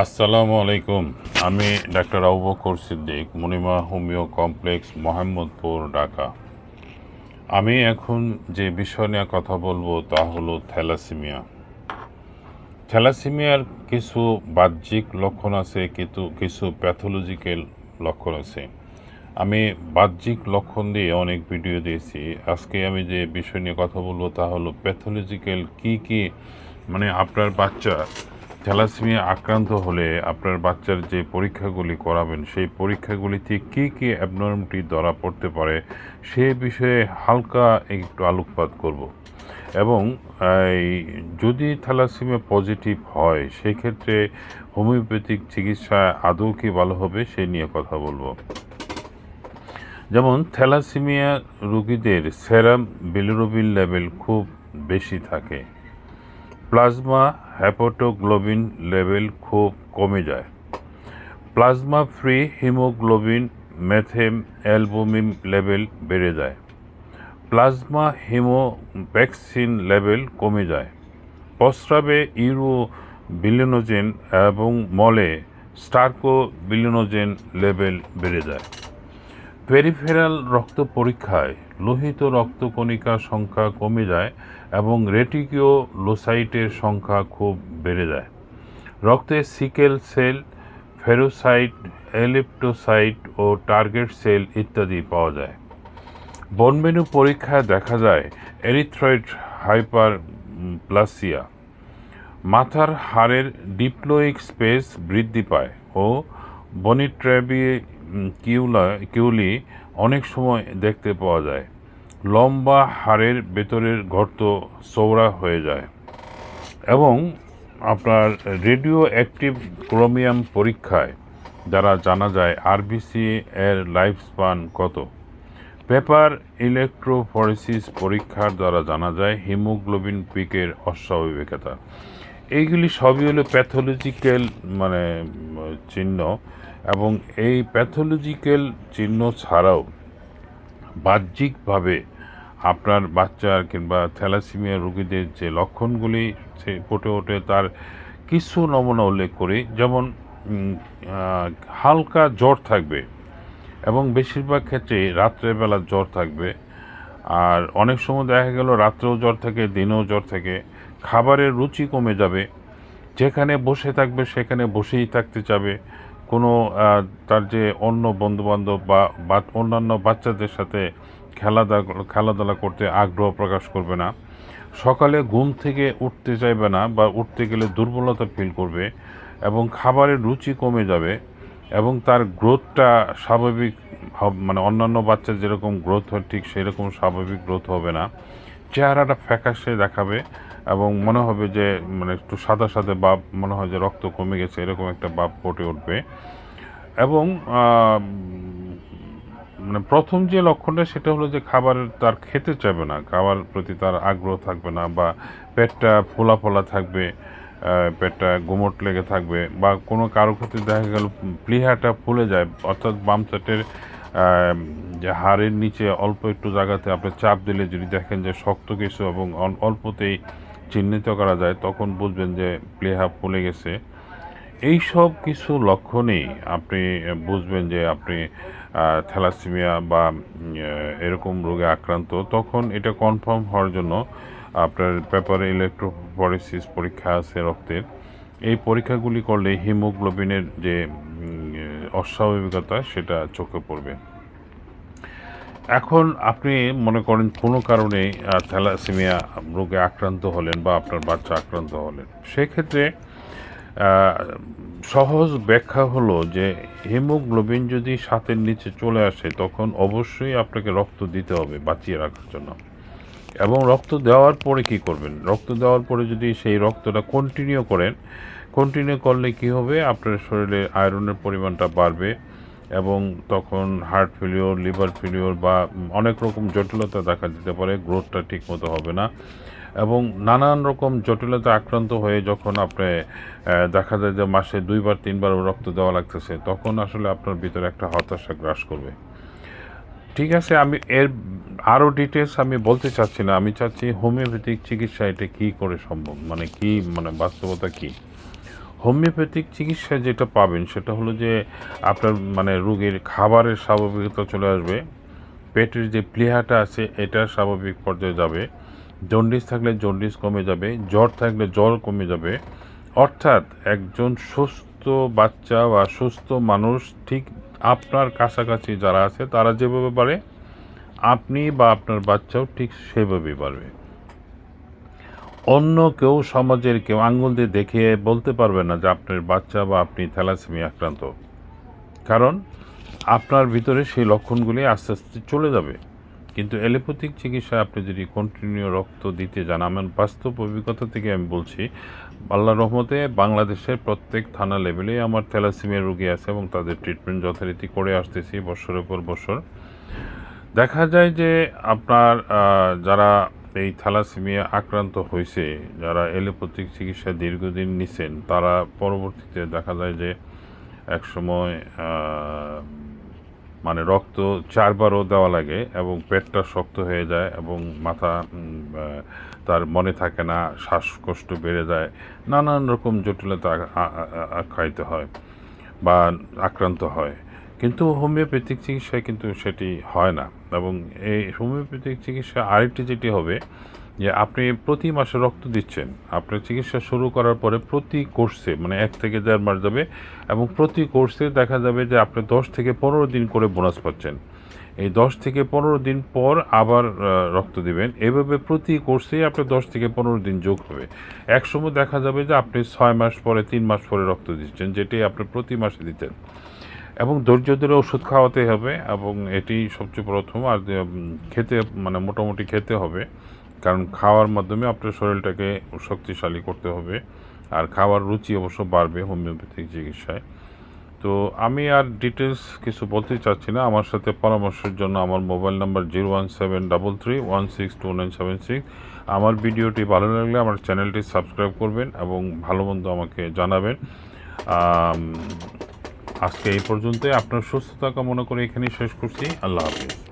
আসসালামু আলাইকুম। আমি doctor Abu Bakar Siddique, Monima homeo complex, Mohammadpur, Dhaka. আমি এখন যে বিষয় নিয়ে কথা বলব তা হলো থ্যালাসিমিয়া। থ্যালাসিমিয়ার কিছু বাহ্যিক লক্ষণ আছে, কিন্তু কিছু প্যাথোলজিক্যাল লক্ষণ আছে। আমি বাহ্যিক লক্ষণ দিয়ে অনেক ভিডিও দিয়েছি। আজকে আমি যে বিষয় নিয়ে কথা বলব তা হলো প্যাথোলজিক্যাল কি কি মানে আপনার বাচ্চা থ্যালাসেমিয়া আক্রান্ত হলে আপনার বাচ্চার যে পরীক্ষাগুলি করাবেন, সেই পরীক্ষাগুলিতে কী কী অ্যাবনর্মটি ধরা পড়তে পারে, সে বিষয়ে হালকা একটু আলোকপাত করব। এবং, এই যদি থ্যালাসেমিয়া পজিটিভ হয়, সেক্ষেত্রে হোমিওপ্যাথিক চিকিৎসা আদৌ কি ভালো হবে, সে নিয়ে কথা বলব। যেমন, থ্যালাসেমিয়া রোগীদের সেরাম বিলিরুবিন লেভেল খুব বেশি থাকে। প্লাজমা হ্যাপাটোগ্লোবিন লেভেল খুব কমে যায়। Plasma free haemoglobin methaemalbumin level বেড়ে যায়। প্লাজমা হিমোভ্যাক্সিন লেভেল কমে যায়। প্রস্রাবে ইউরো বিলিনোজেন এবং মলে স্টার্কো বিলিনোজেন লেভেল বেড়ে যায়। পেরিফেরাল রক্ত পরীক্ষায় লোহিত রক্তকণিকার সংখ্যা কমে যায় এবং রেটিকিও লোসাইটের সংখ্যা খুব বেড়ে যায়। রক্তে সিকেল সেল, ফেরোসাইট, এলিপ্টোসাইট ও টার্গেট সেল ইত্যাদি পাওয়া যায়। বনমেনু পরীক্ষায় দেখা যায় এরিথ্রয়েড হাইপার প্লাসিয়া মাথার হাড়ের ডিপ্লোয়িক স্পেস বৃদ্ধি পায় ও বনিট্র্যাবি কিউলা, কিউলি অনেক সময় দেখতে পাওয়া যায়। লম্বা হাড়ের ভেতরের গর্ত চৌড়া হয়ে যায় এবং আপনার রেডিও অ্যাক্টিভ ক্রোমিয়াম পরীক্ষায় দ্বারা জানা যায় আরবিসি এর লাইফ স্পান কত। পেপার ইলেকট্রোফরেসিস পরীক্ষার দ্বারা জানা যায় হিমোগ্লোবিন পিকের অস্বাভাবিকতা। এইগুলি সবই হলো প্যাথোলজিক্যাল মানে চিহ্ন এবং এই প্যাথোলজিক্যাল চিহ্ন ছাড়াও বাহ্যিকভাবে আপনার বাচ্চার কিংবা থ্যালাসিমিয়া রোগীদের যে লক্ষণগুলি, সে ফুটে ওঠে তার কিছু নমুনা উল্লেখ করি। যেমন হালকা জ্বর থাকবে এবং বেশিরভাগ ক্ষেত্রে রাত্রেবেলা জ্বর থাকবে। আর অনেক সময় দেখা গেল রাত্রেও জ্বর থাকে, দিনেও জ্বর থাকে। খাবারের রুচি কমে যাবে। যেখানে বসে থাকবে, সেখানে বসেই থাকতে চাবে। কোনো তার যে অন্য বন্ধুবান্ধব বা অন্যান্য বাচ্চাদের সাথে খেলাধুলা খেলাধুলা করতে আগ্রহ প্রকাশ করবে না। সকালে ঘুম থেকে উঠতে চাইবে না বা উঠতে গেলে দুর্বলতা ফিল করবে এবং খাবারের রুচি কমে যাবে এবং তার গ্রোথটা স্বাভাবিক মানে অন্যান্য বাচ্চার যেরকম গ্রোথ হয়, ঠিক সেরকম স্বাভাবিক গ্রোথ হবে না। চেহারাটা ফ্যাকাশে দেখাবে এবং মনে হবে যে মানে একটু সাদা সাদা বাপ মনে হয় যে রক্ত কমে গেছে, এরকম একটা বাপ ফুটে উঠবে। এবং মানে প্রথম যে লক্ষণটা, সেটা হলো যে খাবার তার খেতে চাইবে না। খাবার প্রতি তার আগ্রহ থাকবে না বা পেটটা ফোলা ফোলা থাকবে পেটটা গুমট লেগে থাকবে বা কোনো কারও ক্ষেত্রে দেখা গেল প্লিহাটা ফুলে যায়। অর্থাৎ বাম চাটের যে হাড়ের নিচে অল্প একটু জায়গাতে আপনি চাপ দিলে যদি দেখেন যে শক্ত কিছু এবং অল্পতেই চিহ্নিত করা যায়, তখন বুঝবেন যে প্লেহা ফুলে গেছে। এই সব কিছু লক্ষণেই আপনি বুঝবেন যে আপনি থ্যালাসিমিয়া বা এরকম রোগে আক্রান্ত। তখন এটা কনফার্ম হওয়ার জন্য আপনার পেপারে ইলেকট্রোফরেসিস পরীক্ষা আছে রক্তের। এই পরীক্ষাগুলি করলে হিমোগ্লোবিনের যে অস্বাভাবিকতা, সেটা চোখে পড়বে। এখন আপনি মনে করেন কোনো কারণে থ্যালাসেমিয়া রোগে আক্রান্ত হলেন বা আপনার বাচ্চা আক্রান্ত হলেন, সেক্ষেত্রে সহজ ব্যাখ্যা হলো যে হিমোগ্লোবিন যদি সাতের নিচে চলে আসে, তখন অবশ্যই আপনাকে রক্ত দিতে হবে বাঁচিয়ে রাখার জন্য। এবং রক্ত দেওয়ার পরে কি করবেন? রক্ত দেওয়ার পরে যদি সেই রক্তটা কন্টিনিউ করেন কন্টিনিউ করলে কি হবে? আপনার শরীরে আয়রনের পরিমাণটা বাড়বে এবং তখন হার্ট ফেলিওর লিভার ফেলিওর বা অনেক রকম জটিলতা দেখা দিতে পারে গ্রোথটা ঠিকমতো হবে না। এবং নানান রকম জটিলতা আক্রান্ত হয়ে যখন আপনি দেখা যায় যে মাসে দুইবার, তিনবার রক্ত দেওয়া লাগতেছে, তখন আসলে আপনার ভিতরে একটা হতাশা গ্রাস করবে। ঠিক আছে, আমি এর আরও ডিটেলস আমি বলতে চাচ্ছি না, আমি চাচ্ছি হোমিওপ্যাথিক চিকিৎসা এটা কী করে সম্ভব? মানে কি মানে বাস্তবতা কী? হোমিওপ্যাথিক চিকিৎসা যেটা পাবেন, সেটা হলো যে আপনার মানে রোগীর খাবারের স্বাভাবিকতা চলে আসবে, পেটের যে প্লেহাটা আছে এটা স্বাভাবিক পর্যায়ে যাবে, জন্ডিস থাকলে জন্ডিস কমে যাবে, জ্বর থাকলে জ্বর কমে যাবে। অর্থাৎ একজন সুস্থ বাচ্চা বা সুস্থ মানুষ ঠিক আপনার কাছাকাছি যারা আছে তারা যেভাবে পারে, আপনি বা আপনার বাচ্চাও ঠিক সেভাবেই পারবে। অন্য কেউ সমাজের কেউ আঙ্গুল দিয়ে দেখে বলতে পারবে না যে আপনার বাচ্চা বা আপনি থ্যালাসেমিয়া আক্রান্ত। কারণ আপনার ভিতরে সেই লক্ষণগুলি আস্তে আস্তে চলে যাবে। কিন্তু এলোপ্যাথিক চিকিৎসায় আপনি যদি কন্টিনিউ রক্ত দিতে যান আমার বাস্তব অভিজ্ঞতা থেকে আমি বলছি আল্লাহ রহমতে বাংলাদেশের প্রত্যেক থানা লেভেলে আমার থ্যালাসেমিয়া রোগী আছে এবং তাদের ট্রিটমেন্ট যথারীতি করে আসতেছি বছরের পর বছর। দেখা যায় যে আপনার যারা এই থ্যালাসেমিয়া আক্রান্ত হয়েছে। যারা এলোপ্যাথিক চিকিৎসা দীর্ঘদিন নিছেন তারা পরবর্তীতে দেখা যায় যে একসময় মানে রক্ত চারবারও দেওয়া লাগে এবং পেটটা শক্ত হয়ে যায় এবং মাথা তার মনে থাকে না, শ্বাসকষ্ট বেড়ে যায়, নানান রকম জটিলতা আখ্যায়িত হয় বা আক্রান্ত হয়। কিন্তু হোমিওপ্যাথিক চিকিৎসায় কিন্তু সেটি হয় না। এবং এই হোমিওপ্যাথিক চিকিৎসা আরেকটি যেটি হবে, যে আপনি প্রতি মাসে রক্ত দিচ্ছেন। আপনার চিকিৎসা শুরু করার পরে প্রতি কোর্সে মানে এক থেকে দেড় মাস যাবে, এবং প্রতি কোর্সে দেখা যাবে যে আপনি দশ থেকে পনেরো দিন করে বোনাস পাচ্ছেন। এই দশ থেকে পনেরো দিন পর আবার রক্ত দিবেন। এভাবে প্রতি কোর্সেই আপনার দশ থেকে পনেরো দিন যোগ হবে। একসময় দেখা যাবে যে আপনি ছয় মাস পরে, তিন মাস পরে রক্ত দিচ্ছেন, যেটি আপনি প্রতি মাসে দিতেন। এবং ধৈর্য ধরে ওষুধ খাওয়াতে হবে এবং এটি সবচেয়ে প্রথম আর খেতে মানে মোটামুটি খেতে হবে। কারণ খাওয়ার মাধ্যমে আপনার শরীরটাকে শক্তিশালী করতে হবে আর খাওয়ার রুচি অবশ্য বাড়বে হোমিওপ্যাথিক চিকিৎসায়। তো আমি আর ডিটেলস কিছু বলতে চাচ্ছি না। আমার সাথে পরামর্শের জন্য আমার mobile number zero one seven double three one six two nine seven six. আমার ভিডিওটি ভালো লাগলে আমার চ্যানেলটি সাবস্ক্রাইব করবেন এবং ভালো মন্দ আমাকে জানাবেন। আজকে এই পর্যন্তই। আপনার সুস্থতা কামনা করে এখানেই শেষ করছি। আল্লাহ হাফিজ।